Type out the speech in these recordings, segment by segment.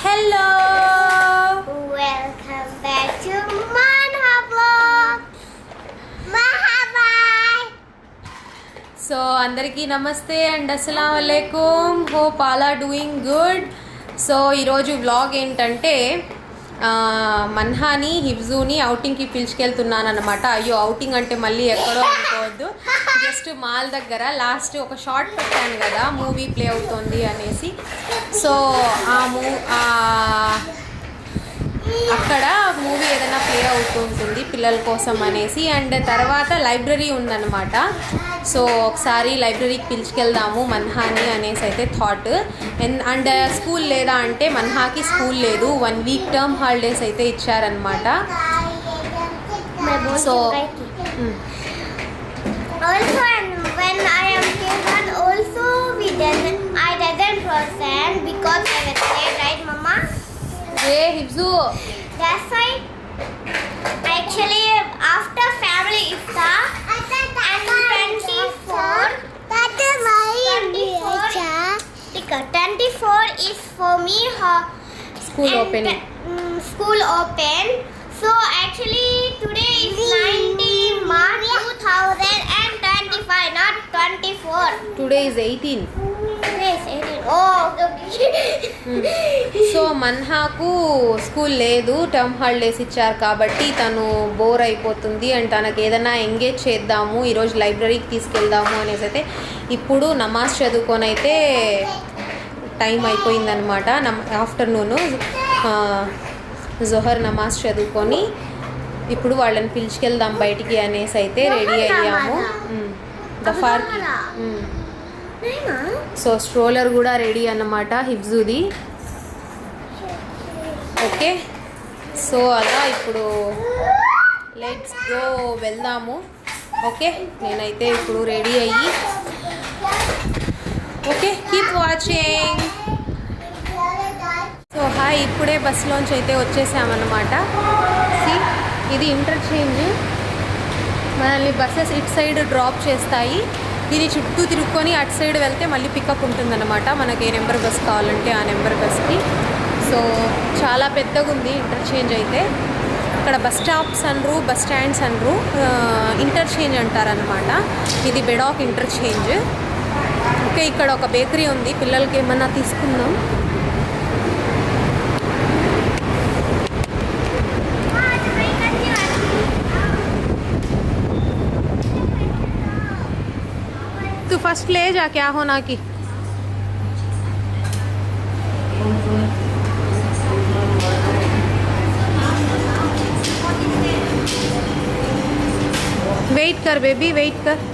Hello! Welcome back to Manha Vlog. Mahaba. So అందరికీ నమస్తే and అస్సలం అలైకుమ్ hope all are doing good so ఈరోజు vlog ఏంటంటే మన్హాని హిబ్జూని అవుటింగ్కి పిలుచుకెళ్తున్నానమాట అనమాట అయ్యో అవుటింగ్ అంటే మళ్ళీ ఎక్కడో అనుకోవద్దు. జస్ట్ మాల్ దగ్గర లాస్ట్ ఒక షార్ట్ పెట్టాను కదా మూవీ ప్లే అవుతుంది అనేసి. సో ఆ మూ అక్కడ మూవీ ఏదైనా ప్లే అవుతూ ఉంటుంది పిల్లల కోసం అనేసి. అండ్ తర్వాత లైబ్రరీ ఉందన్నమాట. సో ఒకసారి లైబ్రరీకి పిలుచుకెళ్దాము మన్హాని అనేసి అయితే థాట్ అండ్ స్కూల్ లేదా అంటే మన్హాకి స్కూల్ లేదు. వన్ వీక్ టర్మ్ హాలిడేస్ అయితే ఇచ్చారనమాట so Also, and when I am children, also we doesn't, I doesn't present because I was late, right, Hey, Hibzu. That's why actually after family iftar and 24 that is why 24 24 is for me school opening. um, school open. So actually today is 19 March 2000 and 2025 not 24 today is eighteen today is 18 oh okay. So మన్హాకు school లేదు term holidays ఇచ్చారు కాబట్టి తను bore అయిపోతుంది and తనకు ఏదైనా engage చేద్దాము ఈరోజు లైబ్రరీకి తీసుకెళ్దాము అనేసి అయితే ఇప్పుడు నమాజ్ చదువుకొని అయితే టైం అయిపోయిందనమాట నమ్ ఆఫ్టర్నూను జొహర్ నమాజ్ చదువుకొని ఇప్పుడు వాళ్ళని పిలుచుకెళ్దాం బయటికి అనేసి అయితే రెడీ అయ్యాము. మ్, దఫార్కి మ్. సో స్ట్రోలర్ కూడా రెడీ అన్నమాట హిబ్జుది ఓకే సో అలా ఇప్పుడు లెట్స్ గో వెళ్దాము. ఓకే నేనైతే ఇప్పుడు రెడీ అయ్యి. Okay keep watching so hi ఇప్పుడే బస్సులోంచి అయితే వచ్చేసామన్నమాట. సి ఇది ఇంటర్చేంజ్ మనల్ని బస్సెస్ ఇటు సైడ్ డ్రాప్ చేస్తాయి. దీని చుట్టూ తిరుక్కొని అటు సైడ్ వెళ్తే మళ్ళీ పికప్ ఉంటుందన్నమాట. మనకి ఏ నెంబర్ బస్ కావాలంటే ఆ నెంబర్ బస్కి. సో చాలా పెద్దగా ఉంది ఇంటర్చేంజ్ అయితే. ఇక్కడ బస్ స్టాప్స్ అనరు బస్ స్టాండ్స్ అనరు. ఇంటర్చేంజ్ అంటారనమాట ఇది బెడాక్ ఇంటర్చేంజ్ ఓకే ఇక్కడ ఒక బేకరీ ఉంది. పిల్లలకి ఏమన్నా తీసుకుందాం. फर्स्ट ले जा क्या होना की वेट कर बेबी वेट कर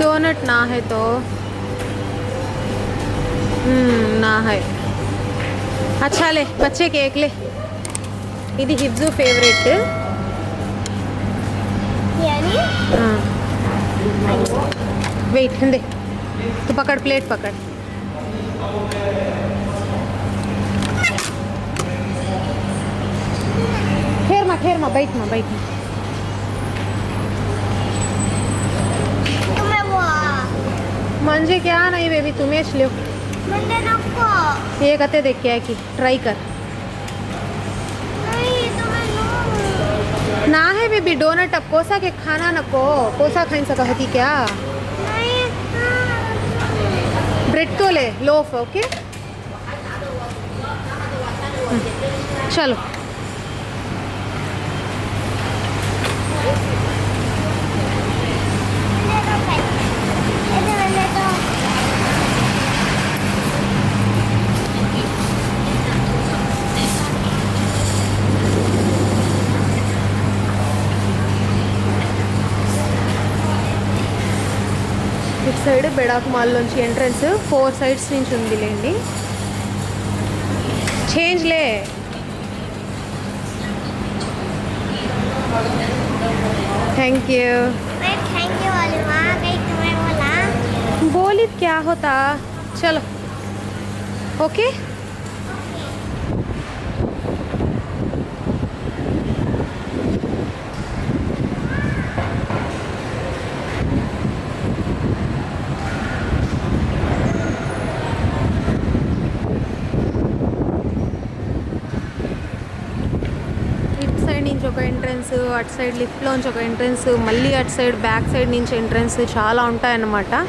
डोनट ना है तो हम्म ना है अच्छा ले बच्चे केक ले ఇది హిబ్జు ఫేవరెట్ वेट दे तू पकड़ प्लेट पकड़। ठेर मा ठेर मा बैठ मा बैठ मा। म्हणजे क्या नाही बेबी तुम्हीच लिव म्हणजे नको हे कते देख क्या की ट्राई कर। ना है वे भी डोनट, अब कोसा के खाना न को। कोसा खाई सका हती क्या? ब्रेड को ले, लोफ, ओके? हम्म, चलो। సైడ్ బెడాక్ మాల్ నుంచి ఎంట్రన్స్ ఫోర్ సైడ్స్ నుంచి ఉందిలేండి చేంజ్ లే थैंक यू मैं थैंक यू वाली माँ गई तुम्हें बोला बोली क्या होता चलो ओके ఎంట్రన్స్ అటు సైడ్ లిఫ్ట్లోంచి ఒక ఎంట్రన్స్ మళ్ళీ అటు సైడ్ బ్యాక్ సైడ్ నుంచి ఎంట్రన్స్ చాలా ఉంటాయన్నమాట.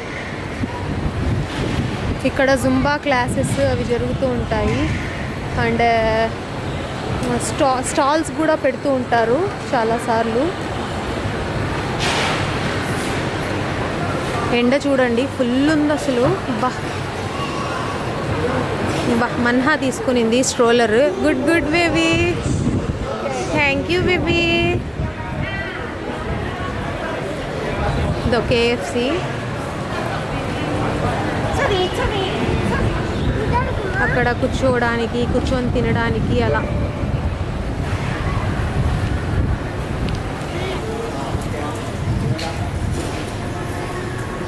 ఇక్కడ జుంబా క్లాసెస్ అవి జరుగుతూ ఉంటాయి. అండ్ స్టా స్టాల్స్ కూడా పెడుతూ ఉంటారు చాలాసార్లు ఎండ చూడండి ఫుల్ ఉంది అసలు. బా. బా Manha తీసుకునింది stroller. Good good baby. Thank you baby ఇదో కేఎఫ్సి Sorry, sorry. అక్కడ కూర్చోవడానికి కూర్చొని తినడానికి అలా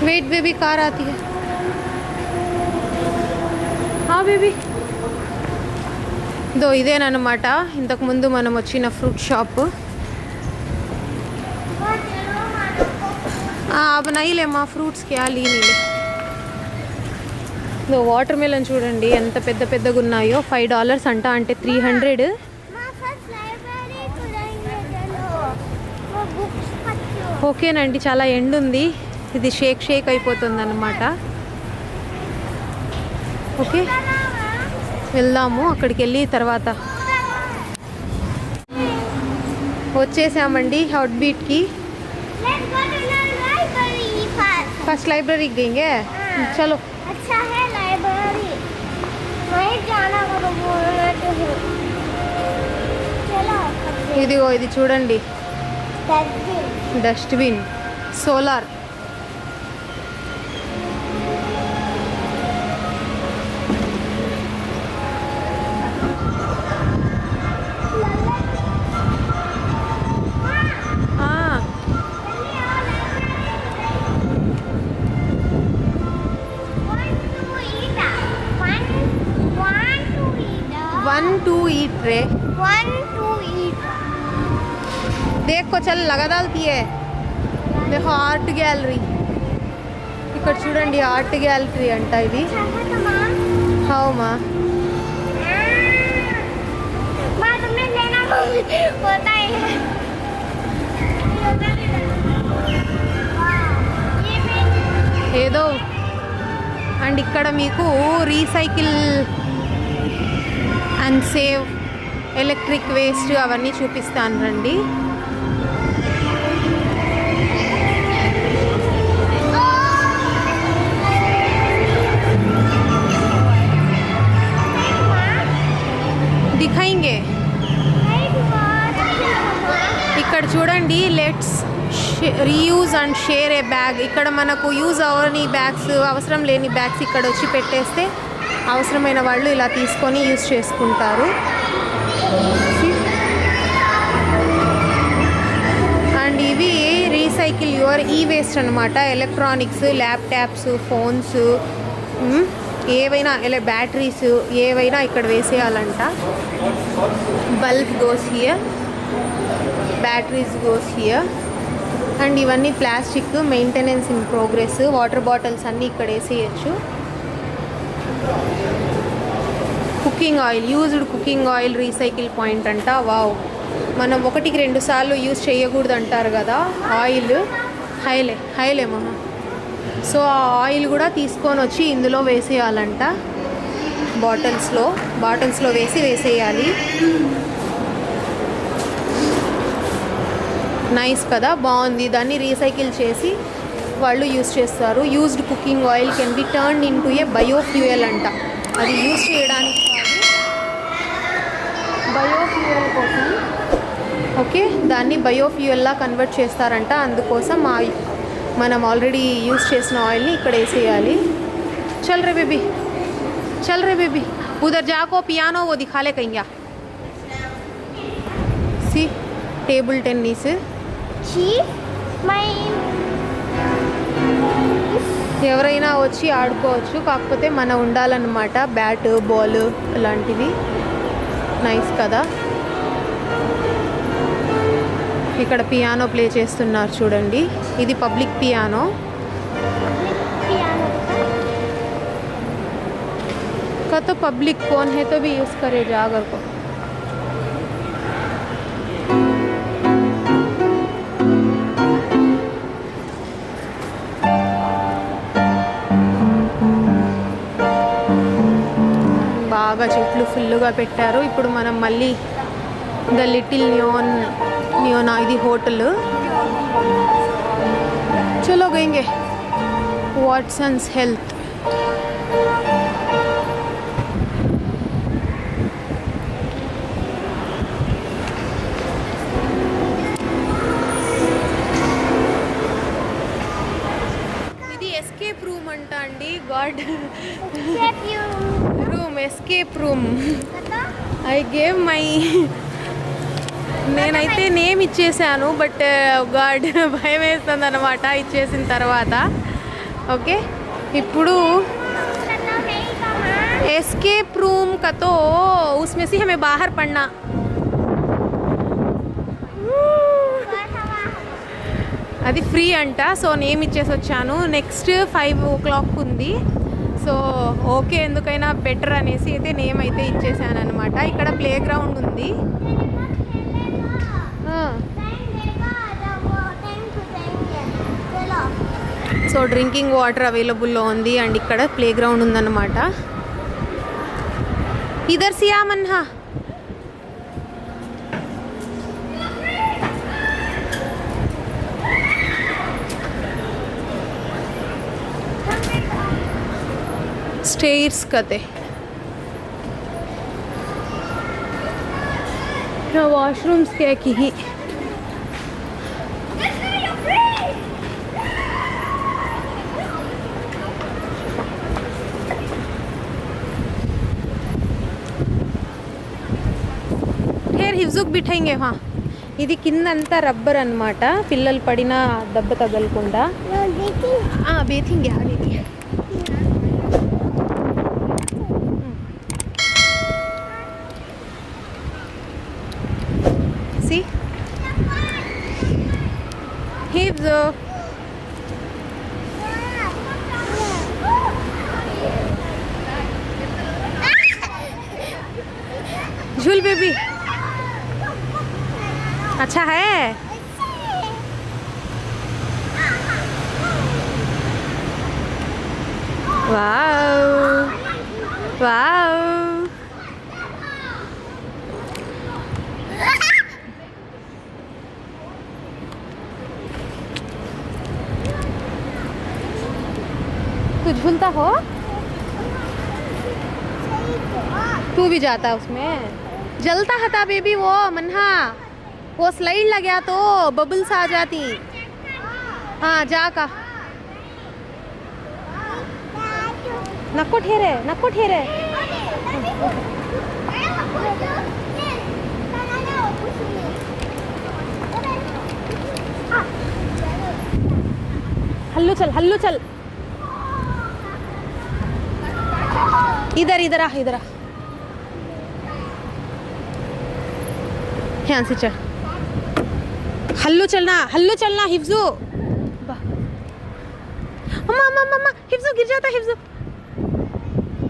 వెయిట్ బేబీ కార్ ఆతి హై. హా బేబీ దో ఇదేనమాట ఇంతకుముందు మనం వచ్చిన ఫ్రూట్ షాప్. అవి నైలేమ్మా ఫ్రూట్స్కి ఆ లీనీలే. ఇదో వాటర్ మెలన్ చూడండి ఎంత పెద్ద పెద్దగా ఉన్నాయో ఫైవ్ డాలర్స్ అంట అంటే త్రీ హండ్రెడ్. ఓకేనండి చాలా ఎండ్ ఉంది. ఇది షేక్ షేక్ అయిపోతుంది ఓకే. వెళ్దాము అక్కడికి వెళ్ళి తర్వాత వచ్చేసామండి hot బీట్కి let's go to library first first లైబ్రరీకి దింగే చలో अच्छा है लाइब्रेरी वहीं जाना करो बोलना तो है चलो ఇదిగో ఇది చూడండి dustbin dustbin solar one two eat ray One to eat. देखो चल लगा डालती है देखो ఆర్ట్ గ్యాలరీ ఇక్కడ చూడండి ఆర్ట్ గ్యాలరీ అంట ఇది अच्छा है तो माँ హౌ మా माँ तुमने लेना होता है ये मैं ఏదో అండ్ ఇక్కడ మీకు recycle and save electric waste అవన్నీ చూపిస్తాను రండి. దిఖాయింగే. ఇక్కడ చూడండి let's reuse and share a bag ఇక్కడ మనకు యూజ్ అవని బ్యాగ్స్ అవసరం లేని బ్యాగ్స్ ఇక్కడ వచ్చి పెట్టేస్తే అవసరమైన వాళ్ళు ఇలా తీసుకొని యూజ్ చేసుకుంటారు. అండ్ ఇవి రీసైకిల్ యువర్ ఈ వేస్ట్ అనమాట ఎలక్ట్రానిక్స్ ల్యాప్టాప్స్ ఫోన్స్ ఏవైనా ఇలా బ్యాటరీస్ ఏవైనా ఇక్కడ వేసేయాలంట. Bulb goes here batteries goes here and ఇవన్నీ plastic maintenance in progress water bottles అన్నీ ఇక్కడ వేసేయచ్చు. Cooking oil used cooking oil recycle point అంట వావ్. మనం ఒకటికి రెండు సార్లు యూజ్ చేయకూడదు అంటారు కదా ఆయిల్. హైలే హైలే మహా సో ఆ ఆయిల్ కూడా తీసుకొని వచ్చి ఇందులో వేసేయాలంట. బాటిల్స్లో బాటిల్స్లో వేసి వేసేయాలి. నైస్ కదా బాగుంది. దాన్ని రీసైకిల్ చేసి వాళ్ళు యూస్ చేస్తారు. Used cooking oil can be turn in to a biofuel అంట. అది యూజ్ చేయడానికి కాదు. బయోఫ్యూయల్ కోసం ఓకే? దాన్ని బయోఫ్యూయల్లా కన్వర్ట్ చేస్తారంట. అందుకోసం ఆ మనం ఆల్రెడీ యూజ్ చేసిన ఆయిల్ని ఇక్కడ వేసేయాలి. చల్ రే బేబీ. చల్ రే బేబీ. ఉదర్ జాకో పియానో ఓ దిఖాలే కయ్యా. సి టేబుల్ టెన్నిస్ Chief, ఎవరైనా వచ్చి ఆడుకోవచ్చు కాకపోతే మన ఉండాలన్నమాట బ్యాట్ బాల్ ఇలాంటివి నైస్ కదా ఇక్కడ పియానో ప్లే చేస్తున్నారు చూడండి ఇది పబ్లిక్ పియానో piano. का तो पब्लिक कौन है तो भी यूज़ करे जा अगर को చెట్లు ఫుల్గా పెట్టారు. ఇప్పుడు మనం మళ్ళీ ద లిటిల్ నియోన్ నియోనా ఇది హోటల్. చలో గయింగే. Watsons health. ఇది ఎస్కేప్ రూమ్ అంట అండి. God. Room escape room I gave my నేనైతే నేమ్ ఇచ్చేసాను బట్ గాడ్ uh, భయం వేస్తుంది అనమాట ఇచ్చేసిన తర్వాత. ఓకే ఇప్పుడు ఎస్కేప్ రూమ్ కతో ఉస్మెసి హమే బాహర్ పడినా. అది ఫ్రీ అంట సో నేమ్ ఇచ్చేసి వచ్చాను నెక్స్ట్ ఫైవ్ ఓ క్లాక్ ఉంది. సో ఓకే ఎందుకైనా బెటర్ అనేసి అయితే నేమ్ అయితే ఇచ్చేసాను అనమాట ఇక్కడ ప్లే గ్రౌండ్ ఉంది సో డ్రింకింగ్ వాటర్ అవైలబుల్లో ఉంది అండ్ ఇక్కడ ప్లే గ్రౌండ్ ఉందన్నమాట. ఇదర్ సియా Manha stairs kade na washrooms ke kihi హిఫ్జుకు బిఠాయింగే హా ఇది కిందంతా రబ్బర్ అనమాట పిల్లలు పడిన దెబ్బ తగలకుండా బేతింగ్ झूलता हो? तू भी जाता उसमें। जलता था बेबी वो, मन्हा। वो स्लाइड लग गया तो बबल्स आ जाती। हाँ जा का। नक्को ठेरे नक्को ठेरे। हल्लू चल हल्लू चल। इधर इधर आ इधर आ। ध्यान से चल। हल्लू चलना हल्लू चलना हिफ्जू। अम्मा अम्मा अम्मा हिफ्जू गिर जाता हिफ्जू।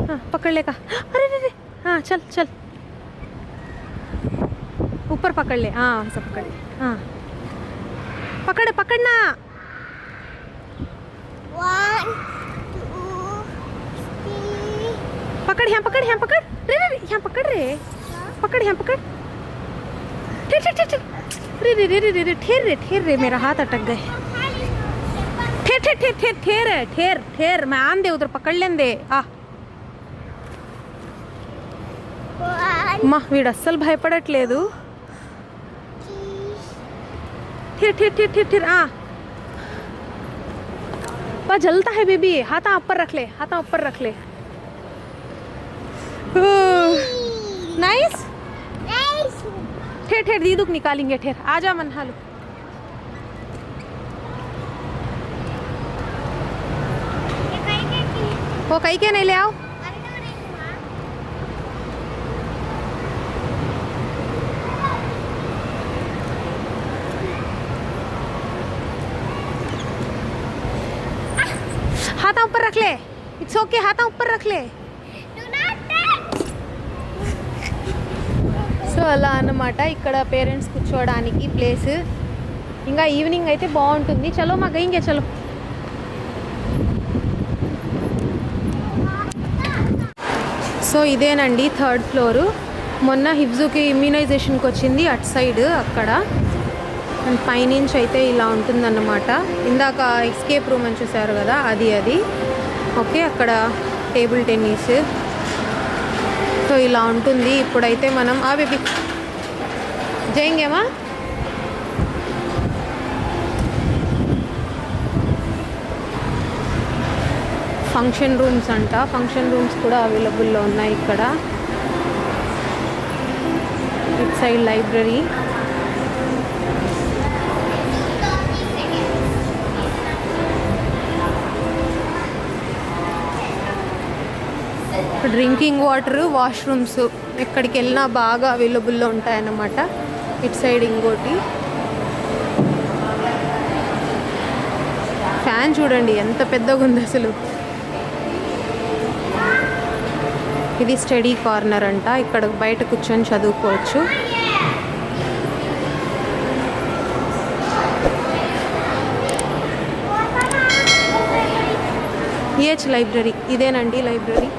हाँ पकड़ लेगा अरे अरे अरे। हाँ चल चल। ऊपर पकड़ ले। हाँ ऐसा पकड़ ले। हाँ। पकड़ पकड़ना। One, two, three. पकड़ यहाँ पकड़ यहाँ पकड़ रे रे रे यहाँ पकड़ रे पकड़ यहाँ पकड़ ठेर ठेर ठेर ठेर रे रे रे रे रे रे ठेर रे ठेर रे मेरा हाथ अटक गए ठेर ठेर ठेर ठेर ठेर है ठेर ठेर मैं आन दे उधर पकड़ लें दे आ One, మా వీడు అస్సలు భయపడట్లేదు two, ठिर ठिर ठिर ठिर ठिर आ बा जलता है बेबी हाथा ऊपर रख ले हाथा ऊपर रख ले नाइस. ठेर ठेर दीदुक निकालेंगे ठेर। आ जा मन हालू ये कहीं के वो कहीं के नहीं ले आओ। हाथा ऊपर रख ले। इट्स ओके हाथा ऊपर रख ले। సో అలా అన్నమాట. ఇక్కడ పేరెంట్స్ కూర్చోవడానికి ప్లేస్. ఇంకా ఈవినింగ్ అయితే బాగుంటుంది. చలో మాకు ఇంకే చలో. సో ఇదేనండి థర్డ్ ఫ్లోరు. మొన్న హిబ్జుకి ఇమ్యూనైజేషన్కి వచ్చింది అట్ సైడ్ అక్కడ. అండ్ పైనుంచి అయితే ఇలా ఉంటుందన్నమాట. ఇందాక ఎస్కేప్ రూమ్ అని చూసారు కదా అది అది. ఓకే అక్కడ టేబుల్ టెన్నిస్. సో ఇలా ఉంటుంది. ఇప్పుడైతే మనం ఆ బేబీ. జయంగేమా? ఫంక్షన్ రూమ్స్ అంట. ఫంక్షన్ రూమ్స్ కూడా అవైలబుల్లో ఉన్నాయి ఇక్కడ. It side library. Drinking water washrooms ఎక్కడికి వెళ్ళినా బాగా అవైలబుల్లో ఉంటాయన్నమాట. ఇట్ సైడ్ ఇంకోటి. ఫ్యాన్ చూడండి ఎంత పెద్దగా ఉంది అసలు. ఇది స్టడీ కార్నర్ అంట ఇక్కడ బయట కూర్చొని చదువుకోవచ్చు. ఈహెచ్ లైబ్రరీ ఇదేనండి లైబ్రరీ.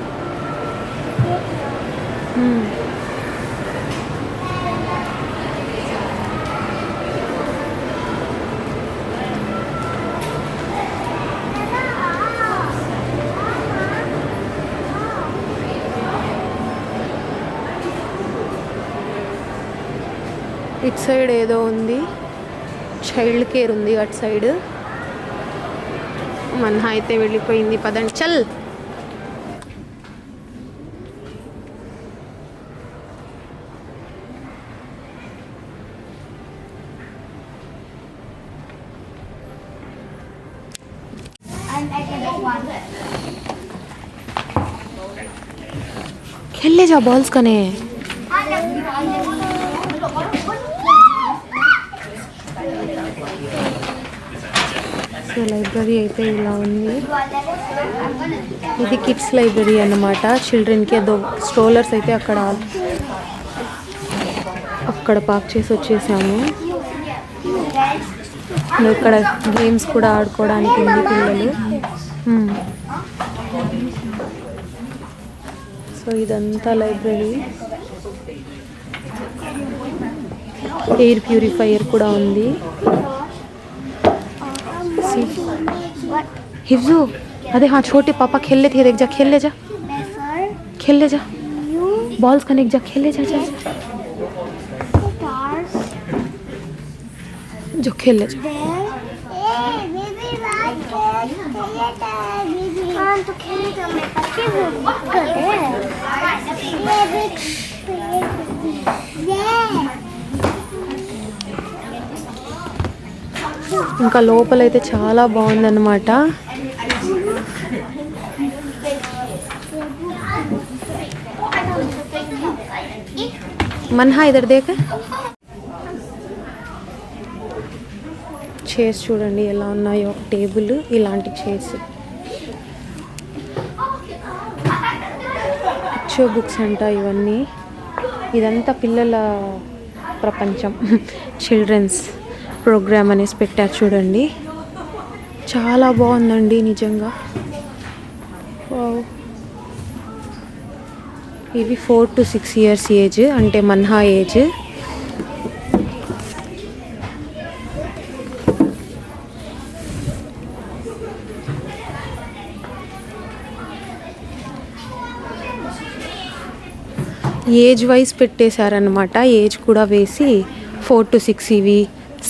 ఇట్ సైడ్ ఏదో ఉంది. చైల్డ్ కేర్ ఉంది అటు సైడ్. మన అయితే వెళ్ళిపోయింది. పదండి చల్. जा बॉल्स कने సో లైబ్రరీ అయితే ఇలా ఉంది ఇది కిడ్స్ లైబ్రరీ అన్నమాట చిల్డ్రన్కి అదో స్ట్రోలర్స్ అయితే అక్కడ అక్కడ పార్క్ చేసి వచ్చేసాము ఇంకా ఇక్కడ గేమ్స్ కూడా ఆడుకోవడానికి ఉంది పిల్లలు సో ఇదంతా లైబ్రరీ ఎయిర్ ప్యూరిఫైయర్ కూడా ఉంది See. हिफ्जू अरे हाँ छोटे पापा खेल ले थे देख जा खेल ले जा खेल ले जा बॉल्स कनेक्ट जा खेल ले जा जा जा। जो खेल ले जा तो खेलने का मैं पक्के वो करे ये भी ये ఇంకా లోపలైతే చాలా బాగుందన్నమాట మన్హా ఇద్దరు దేక చైర్స్ చూడండి ఎలా ఉన్నాయో టేబుల్ ఇలాంటి చైర్స్ పిక్చర్ బుక్స్ అంట ఇవన్నీ. ఇదంతా పిల్లల ప్రపంచం. చిల్డ్రన్స్ ప్రోగ్రామ్ అనేసి పెట్టారు చూడండి. చాలా బాగుందండి నిజంగా. ఇవి four to six years age అంటే మన్హా ఏజ్. ఏజ్ వైజ్ పెట్టేశారనమాట ఏజ్ కూడా వేసి ఫోర్ టు సిక్స్ ఇవి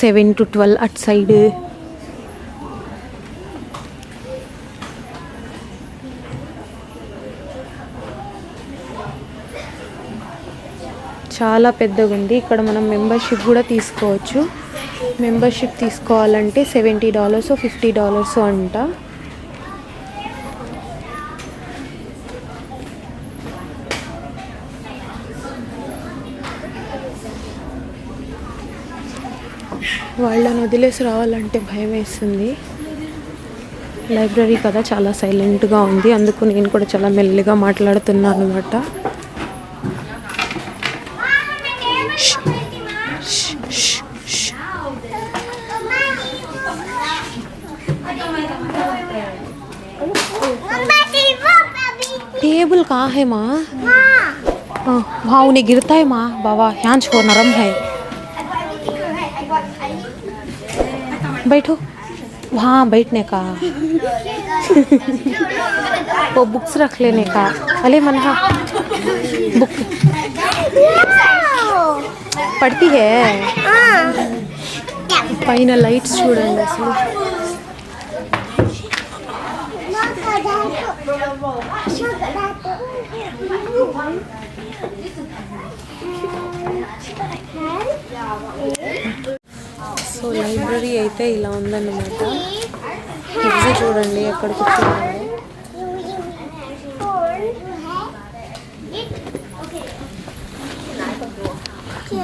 seven to twelve at side. చాలా పెద్దగా ఉంది ఇక్కడ మనం మెంబర్షిప్ కూడా తీసుకోవచ్చు. మెంబర్షిప్ తీసుకోవాలంటే సెవెంటీ డాలర్స్ ఫిఫ్టీ డాలర్స్ అంట. వాళ్ళని వదిలేసి రావాలంటే భయం వేస్తుంది లైబ్రరీ కదా చాలా సైలెంట్గా ఉంది అందుకు నేను కూడా చాలా మెల్లిగా మాట్లాడుతున్నాను అనమాట टेबल कहाँ है माँ हाँ हाँ, वहाँ उन्हें गिरता है माँ बाबा यहाँ छोड़ नरम है बैठो वहाँ बैठने का वो बुक्स रख लेने का अले मनहा बुक పడుతీ హే పైన లైట్స్ చూడండి అసలు సో లైబ్రరీ అయితే ఇలా ఉందన్నమాట. కిడ్స్ చూడండి ఎక్కడ కూర్చున్నారు.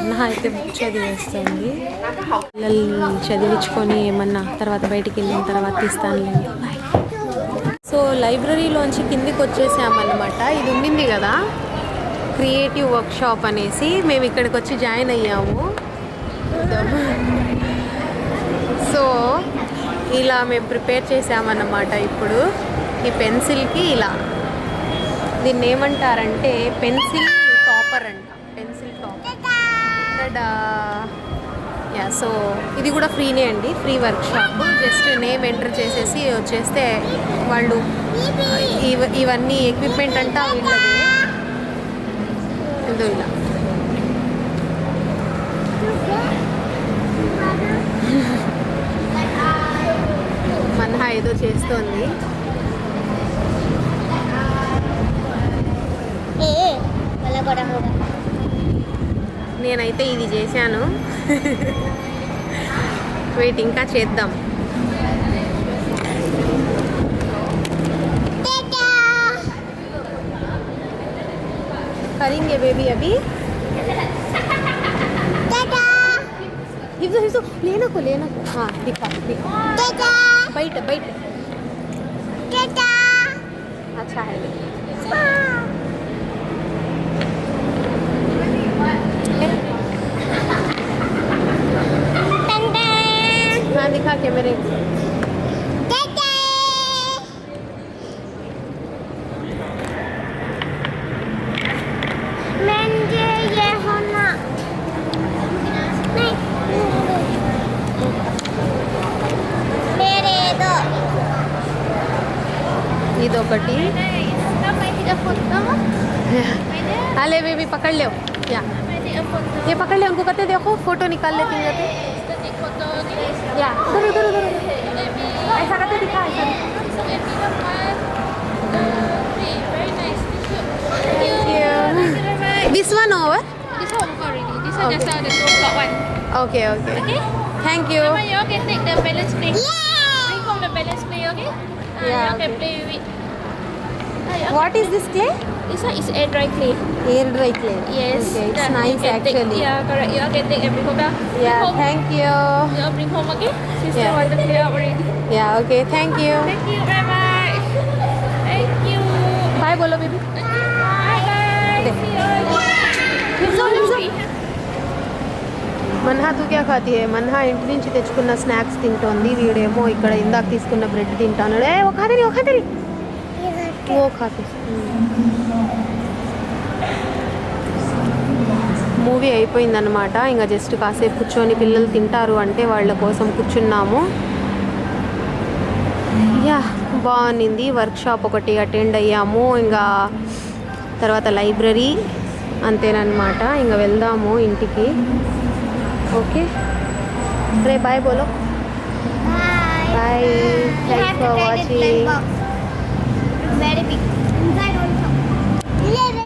అన్న అయితే బుక్ చదివేస్తుంది. పిల్లల్ని చదివించుకొని ఏమన్నా తర్వాత బయటికి వెళ్ళిన తర్వాత ఇస్తాను సో లైబ్రరీలోంచి కిందికి వచ్చేసామన్నమాట. ఇది ఉండింది కదా? క్రియేటివ్ వర్క్షాప్ అనేసి మేము ఇక్కడికి వచ్చి జాయిన్ అయ్యాము. సో ఇలా మేము ప్రిపేర్ చేసామన్నమాట ఇప్పుడు. ఈ పెన్సిల్కి ఇలా. దీన్ని ఏమంటారంటే పెన్సిల్ టాపర్ అంట. Pencil topper. యా సో ఇది కూడా ఫ్రీనే అండి. Free workshop just name enter చేసేసి వచ్చేస్తే వాళ్ళు ఇవన్నీ ఎక్విప్మెంట్ అంటా వీళ్ళది. ఇదో ఇలా. మన్హా ఏదో చేస్తోంది నేనైతే ఇది చేశాను వెయిట్ ఇంకా చేద్దాం करेंगे बेबी अभी हिजो हिजो लेना को लेना को हाँ दिखा दिखा बैठ बैठ। अच्छा है। हाँ दिखा के मेरे अले बेबी पकड़ लो या ये पकड़ ले उनको कहते देखो फ़ोटो निकाल लेती हूँ कहते या उधर उधर उधर ऐसा करते दिखा ऐसा this one over This one over already. This one okay. just now the two o'clock one. Okay okay Okay? Thank you Mama, you all can take the balance play. Bring home the balance play, okay? Uh, Yeah, you all okay. can play with it. What is this clay? This one is air dry clay. Air dry clay. Yes. Okay, it's yeah, nice actually. Take, yeah, correct. You can take every home back. Yeah, home. thank you. You bring home again. Sister yeah. want the clay already. Yeah. Okay. Thank you. Thank you. Bye bye. Thank you. Bye, bolo baby. Manha तू क्या खाती है मनहा తూ క్యా तिंटी वीडेमो మన్హా इंदाक bread తెచ్చుకున్న స్నాక్స్ తింటోంది వీడేమో ఇక్కడ ఓ ఖాతి మూవీ అయిపోయిందనమాట ఇంకా జస్ట్ కాసేపు కూర్చొని పిల్లలు తింటారు అంటే వాళ్ళ కోసం కూర్చున్నాము. యా బాగుంది వర్క్షాప్ ఒకటి అటెండ్ అయ్యాము. ఇంకా తర్వాత లైబ్రరీ అంతేనమాట ఇంకా వెళ్దాము ఇంటికి. ఓకే? రే బాయ్ బోలో. Bye thanks for watching very big